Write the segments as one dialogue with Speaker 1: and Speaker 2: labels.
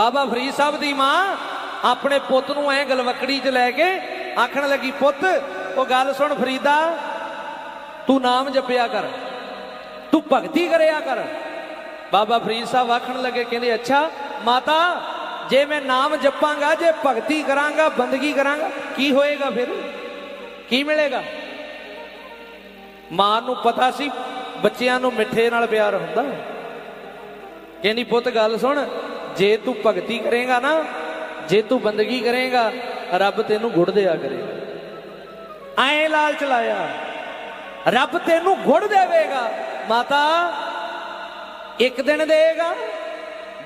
Speaker 1: ਬਾਬਾ ਫਰੀਦ ਸਾਹਿਬ ਦੀ ਮਾਂ ਆਪਣੇ ਪੁੱਤ ਨੂੰ ਐ ਗਲਵਕੜੀ 'ਚ ਲੈ ਕੇ ਆਖਣ ਲੱਗੀ, ਪੁੱਤ, ਉਹ ਗੱਲ ਸੁਣ ਫਰੀਦਾ, ਤੂੰ ਨਾਮ ਜਪਿਆ ਕਰ, ਤੂੰ ਭਗਤੀ ਕਰਿਆ ਕਰ। ਬਾਬਾ ਫਰੀਦ ਸਾਹਿਬ ਆਖਣ ਲੱਗੇ, ਕਹਿੰਦੇ, ਅੱਛਾ, ਮਾਤਾ, ਜੇ ਮੈਂ ਨਾਮ ਜਪਾਂਗਾ, ਜੇ ਭਗਤੀ ਕਰਾਂਗਾ, ਬੰਦਗੀ ਕਰਾਂਗਾ, ਕੀ ਹੋਏਗਾ ਫਿਰ? ਕੀ ਮਿਲੇਗਾ? ਮਾਂ ਨੂੰ ਪਤਾ ਸੀ, ਬੱਚਿਆਂ ਨੂੰ ਮਿੱਠੇ ਨਾਲ ਪਿਆਰ ਹੁੰਦਾ। ਕਹਿੰਦੀ, ਪੁੱਤ, ਗੱਲ ਸੁਣ ਜੇ ਤੂੰ ਭਗਤੀ ਕਰੇਗਾ ਨਾ, ਜੇ ਤੂੰ ਬੰਦਗੀ ਕਰੇਗਾ, ਰੱਬ ਤੈਨੂੰ ਗੁੜ ਦਿਆ ਕਰੇਗਾ। ਐ ਲਾਲਚ ਲਾਇਆ ਰੱਬ ਤੈਨੂੰ ਗੁੜ ਦੇਵੇਗਾ। ਮਾਤਾ, ਇੱਕ ਦਿਨ ਦੇਗਾ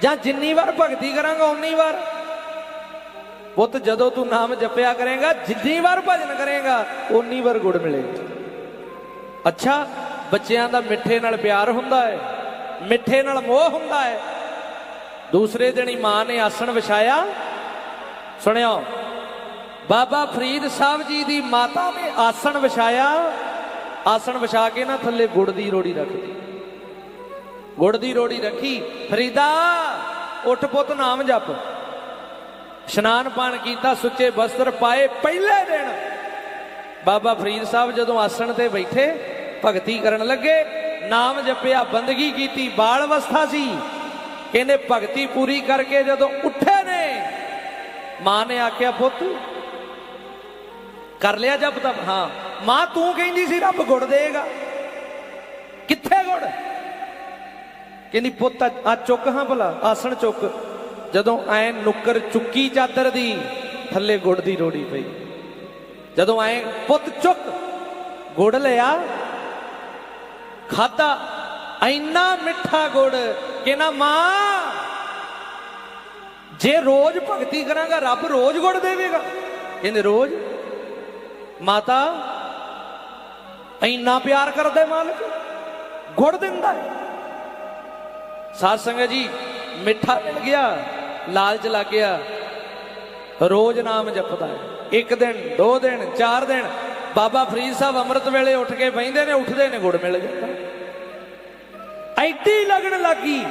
Speaker 1: ਜਾਂ ਜਿੰਨੀ ਵਾਰ ਭਗਤੀ ਕਰਾਂਗਾ, ਉਨੀ ਵਾਰ। ਪੁੱਤ, ਜਦੋਂ ਤੂੰ ਨਾਮ ਜਪਿਆ ਕਰੇਗਾ, ਜਿੰਨੀ ਵਾਰ ਭਜਨ ਕਰੇਗਾ, ਉਨੀ ਵਾਰ ਗੁੜ ਮਿਲੇਗਾ। ਅੱਛਾ, ਬੱਚਿਆਂ ਦਾ ਮਿੱਠੇ ਨਾਲ ਪਿਆਰ ਹੁੰਦਾ ਹੈ। ਮਿੱਠੇ ਨਾਲ ਮੋਹ ਹੁੰਦਾ ਹੈ। ਦੂਸਰੇ ਦਿਨ ਹੀ ਮਾਂ ਨੇ ਆਸਣ ਵਿਛਾਇਆ। ਸੁਣਿਓ, ਬਾਬਾ ਫਰੀਦ ਸਾਹਿਬ ਜੀ ਦੀ ਮਾਤਾ ਨੇ ਆਸਣ ਵਿਛਾਇਆ। ਆਸਣ ਵਿਛਾ ਕੇ ਨਾ ਥੱਲੇ ਗੁੜ ਦੀ ਰੋੜੀ ਰੱਖਦੀ ਗੁੜ ਦੀ ਰੋੜੀ ਰੱਖੀ, ਫਰੀਦਾ, ਉੱਠ ਪੁੱਤ, ਨਾਮ ਜਪ। ਇਸ਼ਨਾਨ ਪਾਣ ਕੀਤਾ, ਸੁੱਚੇ ਬਸਤਰ ਪਾਏ, ਪਹਿਲੇ ਦਿਨ ਬਾਬਾ ਫਰੀਦ ਸਾਹਿਬ ਜਦੋਂ ਆਸਣ ਤੇ ਬੈਠੇ, ਭਗਤੀ ਕਰਨ ਲੱਗੇ, ਨਾਮ ਜਪਿਆ, ਬੰਦਗੀ ਕੀਤੀ, ਬਾਲ ਅਵਸਥਾ ਸੀ। ਕਹਿੰਦੇ ਭਗਤੀ ਪੂਰੀ ਕਰਕੇ ਜਦੋਂ ਉੱਠੇ ਨੇ, ਮਾਂ ਨੇ ਆਖਿਆ, ਪੁੱਤ, ਕਰ ਲਿਆ ਜਪ ਤਪ ਹਾਂ, ਮਾਂ ਤੂੰ ਕਹਿੰਦੀ ਸੀ, ਰੱਬ ਗੁੜ ਦੇਗਾ। ਕਿੱਥੇ ਗੁੜ? ਕਹਿੰਦੀ, ਪੁੱਤ, ਆ ਚੁੱਕ ਹਾਂ ਭਲਾ, ਆਸਣ ਚੁੱਕ। ਜਦੋਂ ਐ ਨੁੱਕਰ ਚੁੱਕੀ ਚਾਦਰ ਦੀ, ਥੱਲੇ ਗੁੜ ਦੀ ਰੋੜੀ ਪਈ। ਜਦੋਂ ਐ, ਪੁੱਤ, ਚੁੱਕ, ਗੁੜ ਲਿਆ। ਖਾਦਾ ਇੰਨਾ ਮਿੱਠਾ ਗੁੜ ਕਿ ਨਾ ਮਾਂ ਜੇ ਰੋਜ਼ ਭਗਤੀ ਕਰਾਂਗਾ, ਰੱਬ ਰੋਜ਼ ਗੁੜ ਦੇਵੇਗਾ। ਕਹਿੰਦੇ, ਰੋਜ਼? ਮਾਤਾ, ਇੰਨਾ ਪਿਆਰ ਕਰਦਾ ਮਾਲਕ, ਗੁੜ ਦਿੰਦਾ ਹੈ। ਸਾਧ ਸੰਗਤ ਜੀ, ਮਿੱਠਾ ਮਿਲ ਗਿਆ, ਲਾਲਚ ਲੱਗ ਗਿਆ। ਰੋਜ਼ ਨਾਮ ਜਪਦਾ ਹੈ। ਇੱਕ ਦਿਨ, ਦੋ ਦਿਨ, ਚਾਰ ਦਿਨ, ਬਾਬਾ ਫਰੀਦ ਸਾਹਿਬ ਅੰਮ੍ਰਿਤ ਵੇਲੇ ਉੱਠ ਕੇ ਬੈਂਦੇ ਨੇ, ਉੱਠਦੇ ਨੇ, ਗੁੜ ਮਿਲ ਜਾਂਦਾ। ਐਡੀ ਲੱਗਣ ਲੱਗੀ,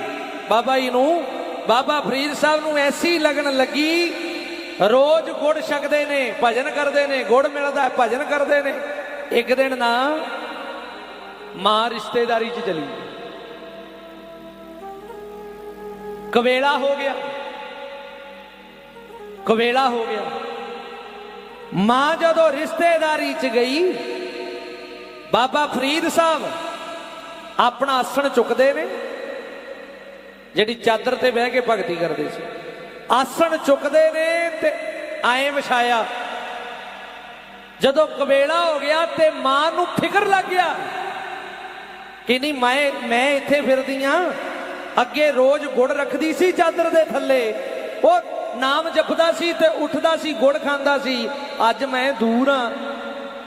Speaker 1: ਬਾਬਾ ਜੀ ਨੂੰ ਬਾਬਾ ਫਰੀਦ ਸਾਹਿਬ ਨੂੰ ਐਸੀ ਲੱਗਣ ਲੱਗੀ, ਰੋਜ਼ ਗੁੜ ਛਕਦੇ ਨੇ, ਭਜਨ ਕਰਦੇ ਨੇ, ਗੁੜ ਮਿਲਦਾ ਭਜਨ ਕਰਦੇ ਨੇ। ਇੱਕ ਦਿਨ ਨਾ ਮਾਂ ਰਿਸ਼ਤੇਦਾਰੀ 'ਚ ਚਲੀ ਕਵੇਲਾ ਹੋ ਗਿਆ। ਕਵੇਲਾ ਹੋ ਗਿਆ। ਮਾਂ ਜਦੋਂ ਰਿਸ਼ਤੇਦਾਰੀ 'ਚ ਗਈ, ਬਾਬਾ ਫਰੀਦ ਸਾਹਿਬ ਆਪਣਾ ਆਸਣ ਚੁੱਕਦੇ ਨੇ। ਜਿਹੜੀ ਚਾਦਰ ਤੇ ਬਹਿ ਕੇ ਭਗਤੀ ਕਰਦੇ ਸੀ। ਆਸਣ ਚੁੱਕਦੇ ਨੇ ਤੇ ਐਂ ਵਿਛਾਇਆ। ਜਦੋਂ ਕਬੇਲਾ ਹੋ ਗਿਆ ਤੇ ਮਾਂ ਨੂੰ ਫਿਕਰ ਲੱਗ ਗਿਆ ਕਿ ਨਹੀਂ ਮੈਂ ਮੈਂ ਇੱਥੇ ਫਿਰਦੀ ਆ। ਅੱਗੇ ਰੋਜ਼ ਗੁੜ ਰੱਖਦੀ ਸੀ ਚਾਦਰ ਦੇ ਥੱਲੇ। ਉਹ ਨਾਮ ਜਪਦਾ ਸੀ ਤੇ ਉੱਠਦਾ ਸੀ, ਗੁੜ ਖਾਂਦਾ ਸੀ। ਅੱਜ ਮੈਂ ਦੂਰ ਆ।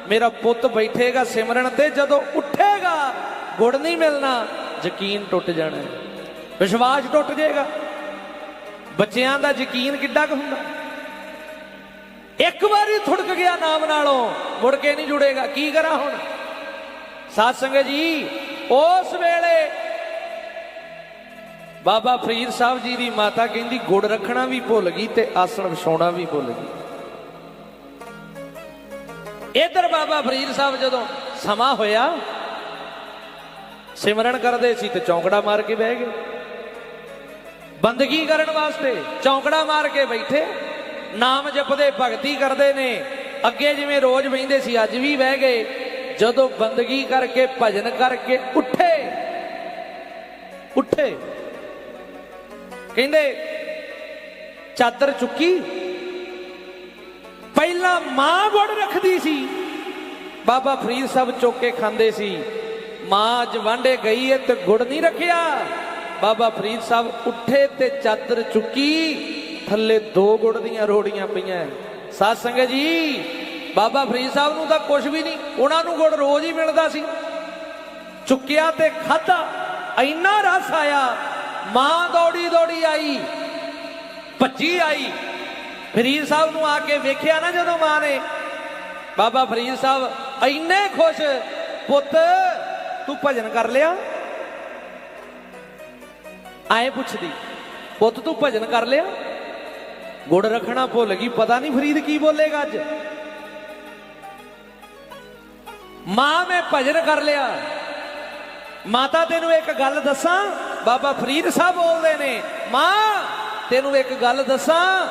Speaker 1: ਮੇਰਾ ਪੁੱਤ ਬੈਠੇਗਾ ਸਿਮਰਨ ਤੇ, ਜਦੋਂ ਉੱਠੇਗਾ ਗੁੜ ਨਹੀਂ ਮਿਲਣਾ, ਯਕੀਨ ਟੁੱਟ ਜਾਣਾ। ਵਿਸ਼ਵਾਸ ਟੁੱਟ ਜਾਏਗਾ। ਬੱਚਿਆਂ ਦਾ ਯਕੀਨ ਕਿੱਡਾ ਕੁ ਹੁੰਦਾ? ਇੱਕ ਵਾਰੀ ਥੁੜਕ ਗਿਆ ਨਾਮ ਨਾਲੋਂ, ਮੁੜ ਕੇ ਨਹੀਂ ਜੁੜੇਗਾ। ਕੀ ਕਰਾਂ ਹੁਣ? ਸਾਧ ਸੰਗਤ ਜੀ, ਉਸ ਵੇਲੇ ਬਾਬਾ ਫਰੀਦ ਸਾਹਿਬ ਜੀ ਦੀ ਮਾਤਾ ਕਹਿੰਦੀ, ਗੁੜ ਰੱਖਣਾ ਵੀ ਭੁੱਲ ਗਈ ਤੇ ਆਸਣ ਵਿਛਾਉਣਾ ਵੀ ਭੁੱਲ ਗਈ। ਇਧਰ ਬਾਬਾ ਫਰੀਦ ਸਾਹਿਬ ਜਦੋਂ ਸਮਾਂ ਹੋਇਆ, ਸਿਮਰਨ ਕਰਦੇ ਸੀ ਤੇ ਚੌਂਕੜਾ ਮਾਰ ਕੇ ਬਹਿ ਗਏ। ਬੰਦਗੀ ਕਰਨ ਵਾਸਤੇ ਚੌਂਕੜਾ ਮਾਰ ਕੇ ਬੈਠੇ। ਨਾਮ ਜਪਦੇ, ਭਗਤੀ ਕਰਦੇ ਨੇ। ਅੱਗੇ ਜਿਵੇਂ ਰੋਜ਼ ਬਹਿੰਦੇ ਸੀ, ਅੱਜ ਵੀ ਬਹਿ ਗਏ। ਜਦੋਂ ਬੰਦਗੀ ਕਰਕੇ, ਭਜਨ ਕਰਕੇ ਉੱਠੇ। ਉੱਠੇ। ਕਹਿੰਦੇ, ਚਾਦਰ ਚੁੱਕੀ। ਪਹਿਲਾਂ ਮਾਂ ਗੁੜ ਰੱਖਦੀ ਸੀ। ਬਾਬਾ ਫਰੀਦ ਸਾਹਿਬ ਚੁੱਕ ਕੇ ਖਾਂਦੇ ਸੀ। ਮਾਂ ਅੱਜ ਵਾਂਡੇ ਗਈ ਏ ਤੇ ਗੁੜ ਨਹੀਂ ਰੱਖਿਆ। ਬਾਬਾ ਫਰੀਦ ਸਾਹਿਬ ਉੱਠੇ ਤੇ ਚਾਦਰ ਚੁੱਕੀ, ਥੱਲੇ ਦੋ ਗੁੜ ਦੀਆਂ ਰੋੜੀਆਂ ਪਈਆਂ ਸਾਧ ਸੰਗਤ ਜੀ, ਬਾਬਾ ਫਰੀਦ ਸਾਹਿਬ ਨੂੰ ਤਾਂ ਕੁਝ ਵੀ ਨਹੀਂ, ਉਹਨਾਂ ਨੂੰ ਗੁੜ ਰੋਜ਼ ਹੀ ਮਿਲਦਾ ਸੀ। ਚੁੱਕਿਆ ਤੇ ਖਾਦਾ ਇੰਨਾ ਰਸ ਆਇਆ, ਮਾਂ ਦੌੜੀ ਦੌੜੀ ਆਈ, ਭੱਜੀ ਆਈ। ਫਰੀਦ ਸਾਹਿਬ ਨੂੰ ਆ ਕੇ ਵੇਖਿਆ ਨਾ ਜਦੋਂ ਮਾਂ ਨੇ, ਬਾਬਾ ਫਰੀਦ ਸਾਹਿਬ ਇੰਨੇ ਖੁਸ਼, ਪੁੱਤ, ਤੂੰ ਭਜਨ ਕਰ ਲਿਆ? ਆਏ ਪੁੱਛਦੀ, ਪੁੱਤ ਤੂੰ ਭਜਨ ਕਰ ਲਿਆ? ਗੁੜ ਰੱਖਣਾ ਭੁੱਲ ਗਈ, ਪਤਾ ਨਹੀਂ ਫਰੀਦ ਕੀ ਬੋਲੇਗਾ ਅੱਜ? ਮਾਂ, ਮੈਂ ਭਜਨ ਕਰ ਲਿਆ। ਮਾਤਾ, ਤੈਨੂੰ ਇੱਕ ਗੱਲ ਦੱਸਾਂ? ਬਾਬਾ ਫਰੀਦ ਸਾਹਿਬ ਬੋਲਦੇ ਨੇ, ਮਾਂ, ਤੈਨੂੰ ਇੱਕ ਗੱਲ ਦੱਸਾਂ?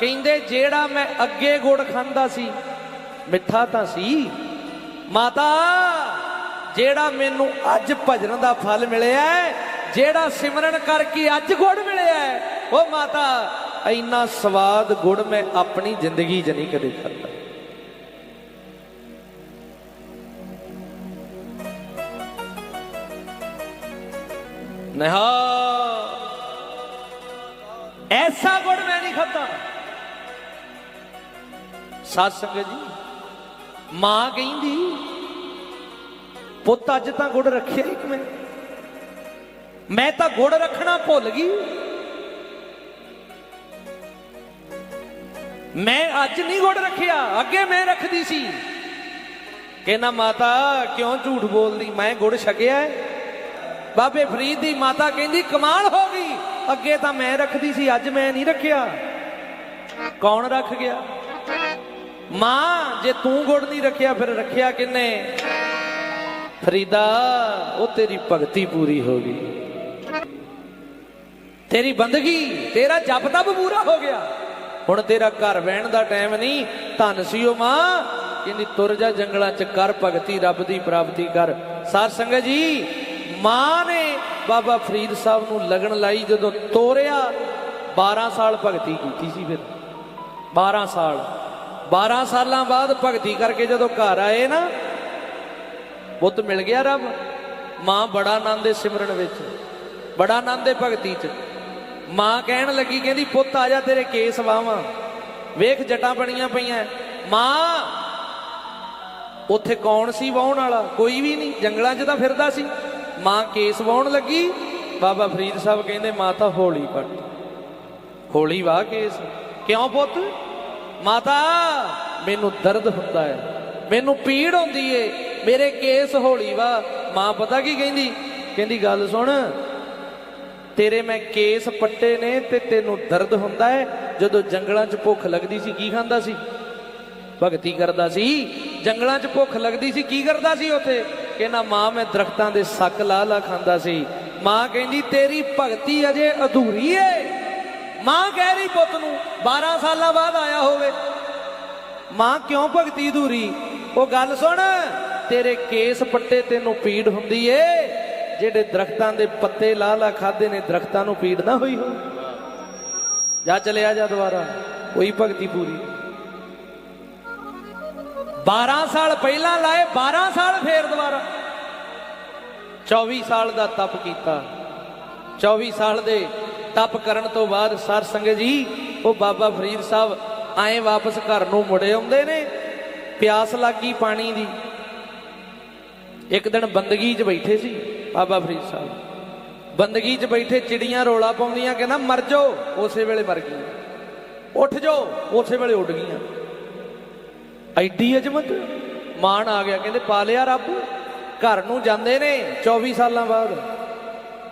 Speaker 1: ਕਹਿੰਦੇ, ਜਿਹੜਾ ਮੈਂ ਅੱਗੇ ਗੁੜ ਖਾਂਦਾ ਸੀ, ਮਿੱਠਾ ਤਾਂ ਸੀ। ਮਾਤਾ, ਜਿਹੜਾ ਮੈਨੂੰ ਅੱਜ ਭਜਨ ਦਾ ਫਲ ਮਿਲਿਆ ਜਿਹੜਾ ਸਿਮਰਨ ਕਰਕੇ ਅੱਜ ਗੁੜ ਮਿਲਿਆ ਉਹ ਮਾਤਾ, ਇੰਨਾ ਸਵਾਦ ਗੁੜ ਮੈਂ ਆਪਣੀ ਜ਼ਿੰਦਗੀ 'ਚ ਨਹੀਂ ਕਦੇ ਖਾਦਾ ਨਹਾ, ਐਸਾ ਗੁੜ ਮੈਂ ਨਹੀਂ ਖਾਧਾ। ਸਾਧ ਸੰਗਤ ਜੀ। ਮਾਂ ਕਹਿੰਦੀ, ਪੁੱਤ ਅੱਜ ਤਾਂ ਗੁੜ ਰੱਖਿਆ ਇੱਕ ਕਿਵੇਂ? ਮੈਂ ਤਾਂ ਗੁੜ ਰੱਖਣਾ ਭੁੱਲ ਗਈ। ਮੈਂ ਅੱਜ ਨਹੀਂ ਗੁੜ ਰੱਖਿਆ, ਅੱਗੇ ਮੈਂ ਰੱਖਦੀ ਸੀ। ਕਹਿੰਦਾ ਮਾਤਾ, ਕਿਉਂ ਝੂਠ ਬੋਲਦੀ? ਮੈਂ ਗੁੜ ਛਕਿਆ ਬਾਬੇ ਫਰੀਦ ਦੀ ਮਾਤਾ ਕਹਿੰਦੀ, ਕਮਾਲ ਹੋ ਗਈ। ਅੱਗੇ ਤਾਂ ਮੈਂ ਰੱਖਦੀ ਸੀ, ਅੱਜ ਮੈਂ ਨਹੀਂ ਰੱਖਿਆ। ਕੌਣ ਰੱਖ ਗਿਆ? ਮਾਂ, ਜੇ ਤੂੰ ਗੁੜ ਨਹੀਂ ਰੱਖਿਆ, ਫਿਰ ਰੱਖਿਆ ਕਿੰਨੇ? ਫਰੀਦਾ, ਉਹ ਤੇਰੀ ਭਗਤੀ ਪੂਰੀ ਹੋ ਗਈ। ਤੇਰੀ ਬੰਦਗੀ, ਤੇਰਾ ਜਪ ਤਪ ਪੂਰਾ ਹੋ ਗਿਆ। ਹੁਣ ਤੇਰਾ ਘਰ ਬਹਿਣ ਦਾ ਟਾਈਮ ਨਹੀਂ, ਧੰਨ ਸੀ ਉਹ ਮਾਂ ਕਹਿੰਦੀ ਤੁਰ ਜਾ ਜੰਗਲਾਂ 'ਚ ਕਰ ਭਗਤੀ, ਰੱਬ ਦੀ ਪ੍ਰਾਪਤੀ ਕਰ। ਸਾਧ ਸੰਗਤ ਜੀ, ਮਾਂ ਨੇ ਬਾਬਾ ਫਰੀਦ ਸਾਹਿਬ ਨੂੰ ਲਗਨ ਲਾਈ ਜਦੋਂ ਤੋਰਿਆ 12 ਸਾਲ ਭਗਤੀ ਕੀਤੀ ਸੀ ਫਿਰ। 12 ਸਾਲ। 12 ਸਾਲਾਂ ਬਾਅਦ ਭਗਤੀ ਕਰਕੇ ਜਦੋਂ ਘਰ ਆਏ ਨਾ, ਬੁੱਤ ਮਿਲ ਗਿਆ ਰੱਬ। ਮਾਂ ਬੜਾ ਆਨੰਦ ਹੈ ਸਿਮਰਨ ਵਿੱਚ, ਬੜਾ ਆਨੰਦ ਹੈ ਭਗਤੀ 'ਚ। ਮਾਂ ਕਹਿਣ ਲੱਗੀ, ਕਹਿੰਦੀ, ਪੁੱਤ, ਆ ਜਾ ਤੇਰੇ ਕੇਸ ਵਾਵਾਂ। ਵੇਖ, ਜਟਾਂ ਬਣੀਆਂ ਪਈਆਂ ਮਾਂ, ਉੱਥੇ ਕੌਣ ਸੀ ਵਾਉਣ ਵਾਲਾ? ਕੋਈ ਵੀ ਨਹੀਂ। ਜੰਗਲਾਂ 'ਚ ਤਾਂ ਫਿਰਦਾ ਸੀ। ਮਾਂ ਕੇਸ ਵਾਉਣ ਲੱਗੀ। ਬਾਬਾ ਫਰੀਦ ਸਾਹਿਬ ਕਹਿੰਦੇ, ਮਾਤਾ, ਹੌਲੀ ਪੱਟ। ਹੌਲੀ ਵਾਹ ਕੇਸ। ਕਿਉਂ ਪੁੱਤ? ਮਾਤਾ, ਮੈਨੂੰ ਦਰਦ ਹੁੰਦਾ ਹੈ ਮੈਨੂੰ ਪੀੜ ਹੁੰਦੀ ਏ। ਮੇਰੇ ਕੇਸ ਹੌਲੀ ਵਾਹ। ਮਾਂ ਪਤਾ ਕੀ ਕਹਿੰਦੀ? ਕਹਿੰਦੀ, ਗੱਲ ਸੁਣ। ਤੇਰੇ ਮੈਂ ਕੇਸ ਪੱਟੇ ਨੇ ਤੇ ਤੈਨੂੰ ਦਰਦ ਹੁੰਦਾ ਹੈ। ਜਦੋਂ ਜੰਗਲਾਂ 'ਚ ਭੁੱਖ ਲੱਗਦੀ ਸੀ, ਕੀ ਖਾਂਦਾ ਸੀ? ਭਗਤੀ ਕਰਦਾ ਸੀ। ਜੰਗਲਾਂ 'ਚ ਭੁੱਖ ਲੱਗਦੀ ਸੀ, ਕੀ ਕਰਦਾ ਸੀ ਉੱਥੇ? ਕਹਿੰਦਾ, ਮਾਂ, ਮੈਂ ਦਰਖਤਾਂ ਦੇ ਸੱਕ ਲਾ ਲਾ ਖਾਂਦਾ ਸੀ। ਮਾਂ ਕਹਿੰਦੀ, ਤੇਰੀ ਭਗਤੀ ਅਜੇ ਅਧੂਰੀ ਏ। ਮਾਂ ਕਹਿ ਰਹੀ ਪੁੱਤ ਨੂੰ 12 ਸਾਲਾਂ ਬਾਅਦ ਆਇਆ ਹੋਵੇ। ਮਾਂ, ਕਿਉਂ ਭਗਤੀ ਅਧੂਰੀ? ਉਹ ਗੱਲ ਸੁਣ, ਤੇਰੇ ਕੇਸ ਪੱਟੇ ਤੈਨੂੰ ਪੀੜ ਹੁੰਦੀ ਏ। ਜਿਹੜੇ ਦਰਖਤਾਂ ਦੇ ਪੱਤੇ ਲਾ ਲਾ ਖਾਦੇ ਨੇ, ਦਰਖਤਾਂ ਨੂੰ ਪੀੜ ਨਾ ਹੋਈ ਹੋ ਜਾ ਚਲਿਆ ਜਾ ਦੁਬਾਰਾ। ਕੋਈ ਭਗਤੀ ਪੂਰੀ 12 ਸਾਲ ਪਹਿਲਾਂ ਲਾਏ 12 ਸਾਲ ਫੇਰ ਦੁਬਾਰਾ। 24 ਸਾਲ ਦਾ ਤਪ ਕੀਤਾ। 24 ਸਾਲ ਦੇ ਤਪ ਕਰਨ ਤੋਂ ਬਾਅਦ ਸਰ ਸੰਗਤ ਜੀ, ਉਹ ਬਾਬਾ ਫਰੀਦ ਸਾਹਿਬ ਆਏ ਵਾਪਸ ਘਰ ਨੂੰ ਮੁੜੇ ਆਉਂਦੇ ਨੇ, ਪਿਆਸ ਲੱਗੀ ਪਾਣੀ ਦੀ। ਇੱਕ ਦਿਨ ਬੰਦਗੀ 'ਚ ਬੈਠੇ ਸੀ। ਬਾਬਾ ਫਰੀਦ ਸਾਹਿਬ। ਬੰਦਗੀ 'ਚ ਬੈਠੇ ਚਿੜੀਆਂ ਰੋਲਾ ਪਾਉਂਦੀਆਂ ਕਹਿੰਦਾ ਮਰ ਜਾਓ, ਉਸੇ ਵੇਲੇ ਮਰ ਗਈਆਂ। ਉੱਠ ਜਾਓ, ਉਸੇ ਵੇਲੇ ਉੱਡ ਗਈਆਂ। ਐਡੀ ਅਜਮਤ। ਮਾਣ ਆ ਗਿਆ, ਕਹਿੰਦੇ ਪਾ ਲਿਆ ਰੱਬ, ਘਰ ਨੂੰ ਜਾਂਦੇ ਨੇ 24 ਸਾਲਾਂ ਬਾਅਦ।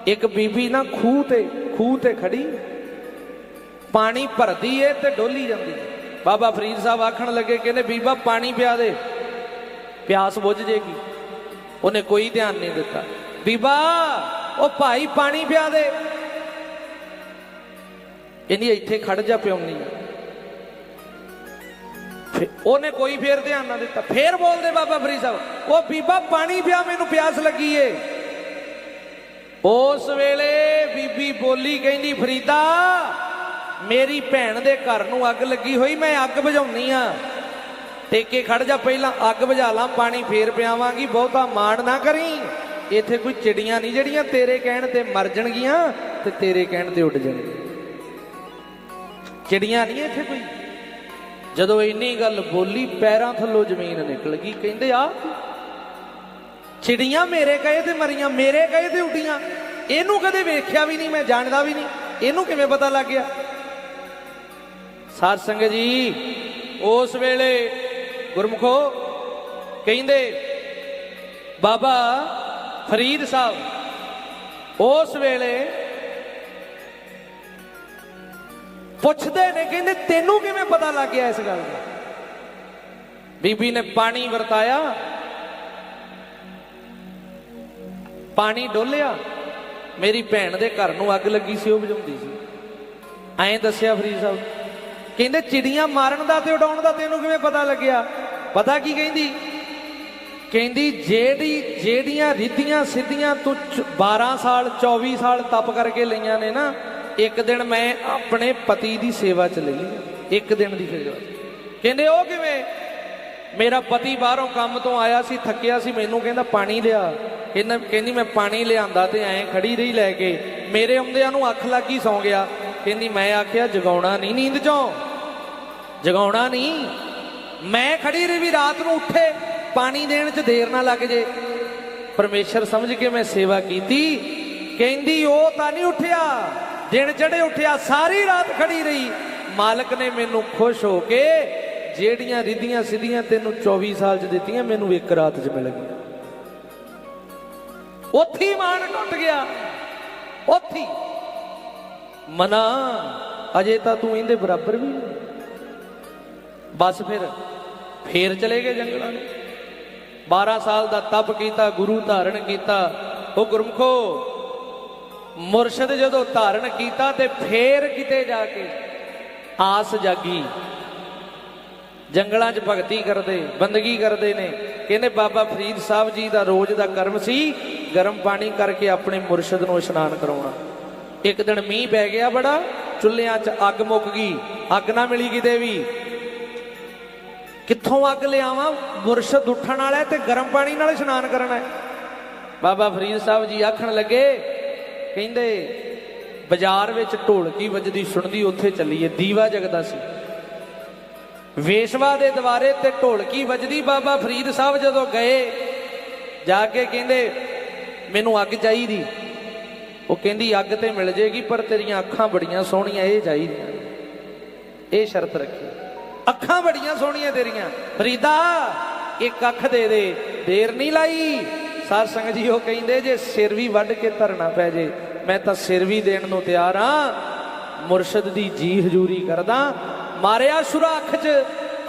Speaker 1: ਇੱਕ ਬੀਬੀ ਨਾ ਖੂਹ ਤੇ ਖੂਹ ਤੇ ਖੜੀ। ਪਾਣੀ ਭਰਦੀ ਏ ਤੇ ਡੋਲੀ ਜਾਂਦੀ ਬਾਬਾ ਫਰੀਦ ਸਾਹਿਬ ਆਖਣ ਲੱਗੇ, ਕਹਿੰਦੇ ਬੀਬਾ ਪਾਣੀ ਪਿਆ ਦੇ, ਪਿਆਸ ਬੁੱਝ ਜੇਗੀ। ਉਹਨੇ ਕੋਈ ਧਿਆਨ ਨਹੀਂ ਦਿੱਤਾ। ਬੀਬਾ, ਉਹ ਭਾਈ ਪਾਣੀ ਪਿਆ ਦੇ। ਕਹਿੰਦੀ, ਇੱਥੇ ਖੜ ਜਾ ਪਿਉਣੀ ਉਹਨੇ ਕੋਈ ਫੇਰ ਧਿਆਨ ਨਾ ਦਿੱਤਾ। ਫੇਰ ਬੋਲਦੇ ਬਾਬਾ ਫਰੀਦ ਸਾਹਿਬ, ਉਹ ਬੀਬਾ, ਪਾਣੀ ਪਿਆ, ਮੈਨੂੰ ਪਿਆਸ ਲੱਗੀ ਏ। ਉਸ ਵੇਲੇ ਬੀਬੀ ਬੋਲੀ ਕਹਿੰਦੀ, ਫਰੀਦਾ, ਮੇਰੀ ਭੈਣ ਦੇ ਘਰ ਨੂੰ ਅੱਗ ਲੱਗੀ ਹੋਈ, ਮੈਂ ਅੱਗ ਬੁਝਾਉਣੀ ਆ। ਟੇਕੇ ਖੜ ਜਾ, ਪਹਿਲਾਂ ਅੱਗ ਬੁਝਾ ਲਾਂ, ਪਾਣੀ ਫੇਰ ਪਿਆਵਾਂਗੀ, ਬਹੁਤਾ ਮਾਣ ਨਾ ਕਰੀ। ਇੱਥੇ ਕੋਈ ਚਿੜੀਆਂ ਨਹੀਂ ਜਿਹੜੀਆਂ ਤੇਰੇ ਕਹਿਣ ਤੇ ਮਰ ਜਾਣਗੀਆਂ ਤੇ ਤੇਰੇ ਕਹਿਣ ਤੇ ਉੱਡ ਜਾਣਗੀਆਂ। ਚਿੜੀਆਂ ਨਹੀਂ ਇੱਥੇ ਕੋਈ। ਜਦੋਂ ਇੰਨੀ ਗੱਲ ਬੋਲੀ, ਪੈਰਾਂ ਥੱਲੋਂ ਜ਼ਮੀਨ ਨਿਕਲ ਗਈ, ਕਹਿੰਦੇ, ਆ, ਚਿੜੀਆਂ ਮੇਰੇ ਕਹੇ ਤੇ ਮਰੀਆਂ, ਮੇਰੇ ਕਹੇ ਤੇ ਉੱਡੀਆਂ। ਇਹਨੂੰ ਕਦੇ ਵੇਖਿਆ ਵੀ ਨਹੀਂ, ਮੈਂ ਜਾਣਦਾ ਵੀ ਨਹੀਂ। ਇਹਨੂੰ ਕਿਵੇਂ ਪਤਾ ਲੱਗ ਗਿਆ? ਸਾਧ ਸੰਗਤ ਜੀ, ਉਸ ਵੇਲੇ ਗੁਰਮੁਖੋ ਕਹਿੰਦੇ, ਬਾਬਾ ਫਰੀਦ ਸਾਹਿਬ, ਉਸ ਵੇਲੇ ਪੁੱਛਦੇ ਨੇ, ਕਹਿੰਦੇ ਤੈਨੂੰ ਕਿਵੇਂ ਪਤਾ ਲੱਗ ਗਿਆ ਇਸ ਗੱਲ ਦਾ? ਬੀਬੀ ਨੇ ਪਾਣੀ ਵਰਤਾਇਆ, ਪਾਣੀ ਡੋਲਿਆ। ਮੇਰੀ ਭੈਣ ਦੇ ਘਰ ਨੂੰ ਅੱਗ ਲੱਗੀ ਸੀ, ਉਹ ਬੁਝਾਉਂਦੀ ਸੀ। ਐਂ ਦੱਸਿਆ ਫਰੀਦ ਸਾਹਿਬ, ਕਹਿੰਦੇ ਚਿੜੀਆਂ ਮਾਰਨ ਦਾ ਤੇ ਉਡਾਉਣ ਦਾ ਤੈਨੂੰ ਕਿਵੇਂ ਪਤਾ ਲੱਗਿਆ? ਪਤਾ ਕੀ ਕਹਿੰਦੀ? ਕਹਿੰਦੀ, ਜਿਹੜੀ, ਜਿਹੜੀਆਂ ਰਿੱਧੀਆਂ ਸਿੱਧੀਆਂ ਤੂੰ ਚ- 12 ਸਾਲ 24 ਸਾਲ ਤਪ ਕਰਕੇ ਲਈਆਂ ਨੇ ਨਾ, ਇੱਕ ਦਿਨ ਮੈਂ ਆਪਣੇ ਪਤੀ ਦੀ ਸੇਵਾ ਚ ਲਈ ਇੱਕ ਦਿਨ ਦੀ ਸੇਵਾ ਕਹਿੰਦੇ, ਉਹ ਕਿਵੇਂ? ਮੇਰਾ ਪਤੀ ਬਾਹਰੋਂ ਕੰਮ ਤੋਂ ਆਇਆ ਸੀ, ਥੱਕਿਆ ਸੀ, ਮੈਨੂੰ ਕਹਿੰਦਾ, ਪਾਣੀ ਲਿਆ। ਕਹਿੰਦਾ, ਕਹਿੰਦੀ, ਮੈਂ ਪਾਣੀ ਲਿਆਂਦਾ ਤੇ ਐਂ ਖੜੀ ਰਹੀ ਲੈ ਕੇ। ਮੇਰੇ ਆਉਂਦਿਆਂ ਨੂੰ ਅੱਖ ਲੱਗੀ ਸੌਂ ਗਿਆ। ਕਹਿੰਦੀ, ਮੈਂ ਆਖਿਆ, ਜਗਾਉਣਾ ਨਹੀਂ ਨੀਂਦ ਚੋਂ। ਜਗਾਉਣਾ ਨਹੀਂ। ਮੈਂ ਖੜੀ ਰਹੀ ਵੀ ਰਾਤ ਨੂੰ ਉੱਠੇ। ਪਾਣੀ ਦੇਣ 'ਚ ਦੇਰ ਨਾ ਲੱਗ ਜੇ। ਪਰਮੇਸ਼ਰ ਸਮਝ ਕੇ ਮੈਂ ਸੇਵਾ ਕੀਤੀ। ਕਹਿੰਦੀ, ਉਹ ਤਾਂ ਨਹੀਂ ਉੱਠਿਆ। ਦਿਨ ਚੜੇ ਉੱਠਿਆ, ਸਾਰੀ ਰਾਤ ਖੜੀ ਰਹੀ। ਮਾਲਕ ਨੇ ਮੈਨੂੰ ਖੁਸ਼ ਹੋ ਕੇ ਜਿਹੜੀਆਂ ਰਿੱਧੀਆਂ ਸਿੱਧੀਆਂ ਤੈਨੂੰ 24 ਸਾਲ 'ਚ ਦਿੱਤੀਆਂ, ਮੈਨੂੰ ਇੱਕ ਰਾਤ 'ਚ ਮਿਲ ਗਈਆਂ। ਉੱਥੇ ਹੀ ਮਾਣ ਟੁੱਟ ਗਿਆ। ਉੱਥੇ ਮਨਾ, ਅਜੇ ਤਾਂ ਤੂੰ ਇਹਦੇ ਬਰਾਬਰ ਵੀ ਨਹੀਂ। ਬਸ ਫਿਰ, ਫੇਰ ਚਲੇ ਗਏ ਜੰਗਲਾਂ ਨੂੰ 12 ਸਾਲ ਦਾ ਤਪ ਕੀਤਾ, ਗੁਰੂ ਧਾਰਨ ਕੀਤਾ। ਉਹ ਗੁਰਮਖੋ, ਮੁਰਸ਼ਿਦ ਜਦੋਂ ਧਾਰਨ ਕੀਤਾ ਤੇ ਫੇਰ ਕਿਤੇ ਜਾ ਕੇ ਆਸ ਜਾਗੀ। ਜੰਗਲਾਂ 'ਚ ਭਗਤੀ ਕਰਦੇ, ਬੰਦਗੀ ਕਰਦੇ ਨੇ। ਕਹਿੰਦੇ ਬਾਬਾ ਫਰੀਦ ਸਾਹਿਬ ਜੀ ਦਾ ਰੋਜ਼ ਦਾ ਕਰਮ ਸੀ ਗਰਮ ਪਾਣੀ ਕਰਕੇ ਆਪਣੇ ਮੁਰਸ਼ਿਦ ਨੂੰ ਇਸ਼ਨਾਨ ਕਰਾਉਣਾ। ਇੱਕ ਦਿਨ ਮੀਂਹ ਪੈ ਗਿਆ ਬੜਾ, ਚੁੱਲ੍ਹਿਆਂ 'ਚ ਅੱਗ ਮੁੱਕ ਗਈ। ਅੱਗ ਨਾ ਮਿਲੀ ਕਿਤੇ ਵੀ। ਕਿੱਥੋਂ ਅੱਗ ਲਿਆਵਾਂ? ਮੁਰਸ਼ਦ ਉੱਠਣ ਵਾਲਾ ਹੈ ਤੇ ਗਰਮ ਪਾਣੀ ਨਾਲ ਇਸ਼ਨਾਨ ਕਰਨਾ ਹੈ। ਬਾਬਾ ਫਰੀਦ ਸਾਹਿਬ ਜੀ ਆਖਣ ਲੱਗੇ, ਕਹਿੰਦੇ, ਬਾਜ਼ਾਰ ਵਿੱਚ ਢੋਲਕੀ ਵੱਜਦੀ ਸੁਣਦੀ ਉੱਥੇ ਚੱਲੀਏ, ਦੀਵਾ ਜਗਦਾ ਸੀ। ਵੇਸ਼ਵਾ ਦੇ ਦਵਾਰੇ ਤੇ ਢੋਲਕੀ ਵੱਜਦੀ ਬਾਬਾ ਫਰੀਦ ਸਾਹਿਬ ਜਦੋਂ ਗਏ, ਜਾ ਕੇ ਕਹਿੰਦੇ, ਮੈਨੂੰ ਅੱਗ ਚਾਹੀਦੀ। ਉਹ ਕਹਿੰਦੀ, ਅੱਗ ਤੇ ਮਿਲ ਜੇਗੀ, ਪਰ ਤੇਰੀਆਂ ਅੱਖਾਂ ਬੜੀਆਂ ਸੋਹਣੀਆਂ, ਇਹ ਚਾਹੀਦੀਆਂ ਇਹ ਸ਼ਰਤ ਰੱਖੀ। ਅੱਖਾਂ ਬੜੀਆਂ ਸੋਹਣੀਆਂ ਤੇਰੀਆਂ। ਫਰੀਦਾ, ਇੱਕ ਅੱਖ ਦੇ ਦੇ, ਦੇਰ ਨਹੀਂ ਲਾਈ। ਸਾਧ ਸੰਗਤ ਜੀ, ਉਹ ਕਹਿੰਦੇ, ਜੇ ਸਿਰ ਵੀ ਵੱਢ ਕੇ ਧਰਨਾ ਪੈ ਜੇ, ਮੈਂ ਤਾਂ ਸਿਰ ਵੀ ਦੇਣ ਨੂੰ ਤਿਆਰ ਹਾਂ ਮੁਰਸ਼ਦ ਦੀ ਜੀ ਹਜ਼ੂਰੀ ਕਰਦਾ। ਮਾਰਿਆ ਸੁਰਾ ਅੱਖ 'ਚ,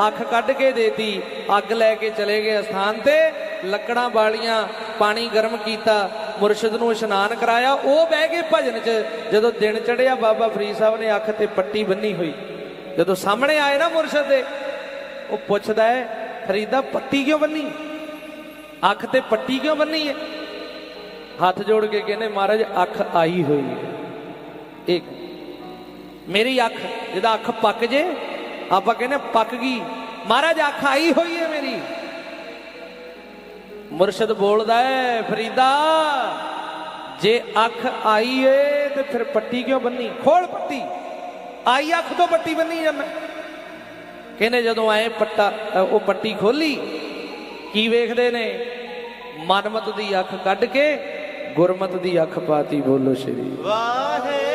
Speaker 1: ਅੱਖ ਕੱਢ ਕੇ ਦੇਤੀ, ਅੱਗ ਲੈ ਕੇ ਚਲੇ ਗਏ ਅਸਥਾਨ ਤੇ। ਲੱਕੜਾਂ ਬਾਲੀਆਂ, ਪਾਣੀ ਗਰਮ ਕੀਤਾ, ਮੁਰਸ਼ਿਦ ਨੂੰ ਇਸ਼ਨਾਨ ਕਰਾਇਆ। ਉਹ ਬਹਿ ਗਏ ਭਜਨ 'ਚ, ਜਦੋਂ ਦਿਨ ਚੜਿਆ ਬਾਬਾ ਫਰੀਦ ਸਾਹਿਬ ਨੇ ਅੱਖ ਤੇ ਪੱਟੀ ਬੰਨੀ ਹੋਈ। ਜਦੋਂ ਸਾਹਮਣੇ ਆਏ ਨਾ ਮੁਰਸ਼ਦ ਦੇ, ਉਹ ਪੁੱਛਦਾ ਹੈ, ਫਰੀਦਾ, ਪੱਟੀ ਕਿਉਂ ਬੰਨੀ? ਅੱਖ ਤੇ ਪੱਟੀ ਕਿਉਂ ਬੰਨੀ ਹੈ? ਹੱਥ ਜੋੜ ਕੇ ਕਹਿੰਦੇ, ਮਹਾਰਾਜ, ਅੱਖ ਆਈ ਹੋਈ ਹੈ। ਇੱਕ, ਮੇਰੀ ਅੱਖ, ਜਿਹਦਾ ਅੱਖ ਪੱਕ ਜੇ, ਆਪਾਂ ਕਹਿੰਦੇ ਪੱਕ ਗਈ। ਮਹਾਰਾਜ, ਅੱਖ ਆਈ ਹੋਈ ਹੈ ਮੇਰੀ। ਮੁਰਸ਼ਦ ਬੋਲਦਾ ਹੈ, ਫਰੀਦਾ, ਜੇ ਅੱਖ ਆਈ ਏ, ਤੇ ਫਿਰ ਪੱਟੀ ਕਿਉਂ ਬੰਨੀ? ਖੋਲ ਪੱਟੀ। ਆਈ ਅੱਖ ਤੋਂ ਪੱਟੀ ਬੰਨੀ ਜਾਂਦਾ ਕਹਿੰਦੇ ਜਦੋਂ ਆਏ ਪੱਟਾ ਉਹ ਪੱਟੀ ਖੋਲੀ, ਕੀ ਵੇਖਦੇ ਨੇ? ਮਨਮਤ ਦੀ ਅੱਖ ਕੱਢ ਕੇ ਗੁਰਮਤ ਦੀ ਅੱਖ ਪਾਤੀ ਬੋਲੋ ਸ਼੍ਰੀ।
Speaker 2: ਵਾਹਿਗੁਰੂ।